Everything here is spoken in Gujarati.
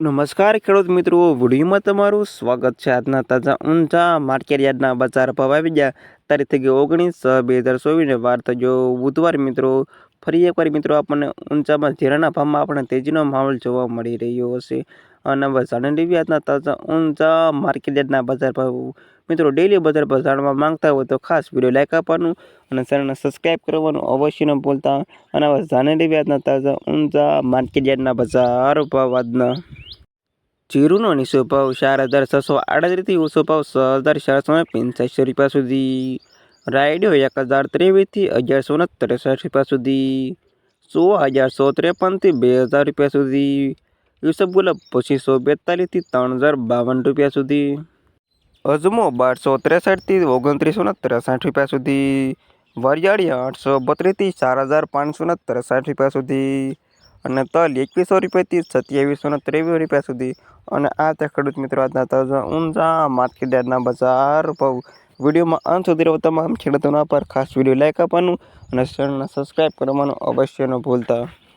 નમસ્કાર ખેડૂત મિત્રો, વિડીયોમાં તમારું સ્વાગત છે. આજના તાજા ઊંચા માર્કેટ યાર્ડના બજાર ભાવ આવી ગયા. તારીખ થઈ ગઈ ઓગણીસ બે હજાર ચોવીસને વાર થયો. બુધવાર મિત્રો, ફરી એકવાર મિત્રો આપણને ઊંચામાં જીરાના ભાવમાં આપણે તેજીનો માહોલ જોવા મળી રહ્યો હશે. અને જાણી લેવી આજના તાજા ઊંચા માર્કેટ યાર્ડના બજાર ભાવ. મિત્રો ડેલી બજાર ભાવ જાણવા માંગતા હોય તો ખાસ વીડિયો લાઇક આપવાનું અને ચેનલને સબસ્ક્રાઈબ કરવાનું અવશ્ય ન ભૂલતા. અને હવે જાણી લેવી આજના તાજા ઊંચા માર્કેટ યાર્ડના બજાર ભાવ આજના. જીરુનો નીચો ભાવ ચાર હજાર છસો આડત્રીસથી ઊંચો ભાવ છ હજાર ચારસો પંચ્યાસી રૂપિયા સુધી. રાયડો એક હજાર ત્રેવીસથી અગિયારસો ને ત્રેસઠ રૂપિયા સુધી. સો હજાર સો ત્રેપનથી બે હજાર રૂપિયા સુધી. યુસફ ગુલાબ પચીસો બેતાલીસથી ત્રણ હજાર બાવન રૂપિયા સુધી. અજમો બારસો ત્રેસઠથી ઓગણત્રીસો ને ત્રેસઠ રૂપિયા સુધી. વરિયાળી આઠસો બત્રીસથી ચાર હજાર પાંચસો ને ત્રેસઠ રૂપિયા સુધી. અને તલ એકવીસો રૂપિયાથી સત્યાવીસો ને ત્રેવીસ રૂપિયા સુધી. અને આ તે ખેડૂત મિત્રો આજના તાજા ઊંચા માર્કેટ યાર્ડના બજાર ભાવ. વિડીયોમાં અંત સુધી રહો, તમામ ખેડૂતોના પર ખાસ વીડિયો લાઇક આપવાનું અને ચેનલને સબસ્ક્રાઈબ કરવાનું અવશ્ય ન ભૂલતા.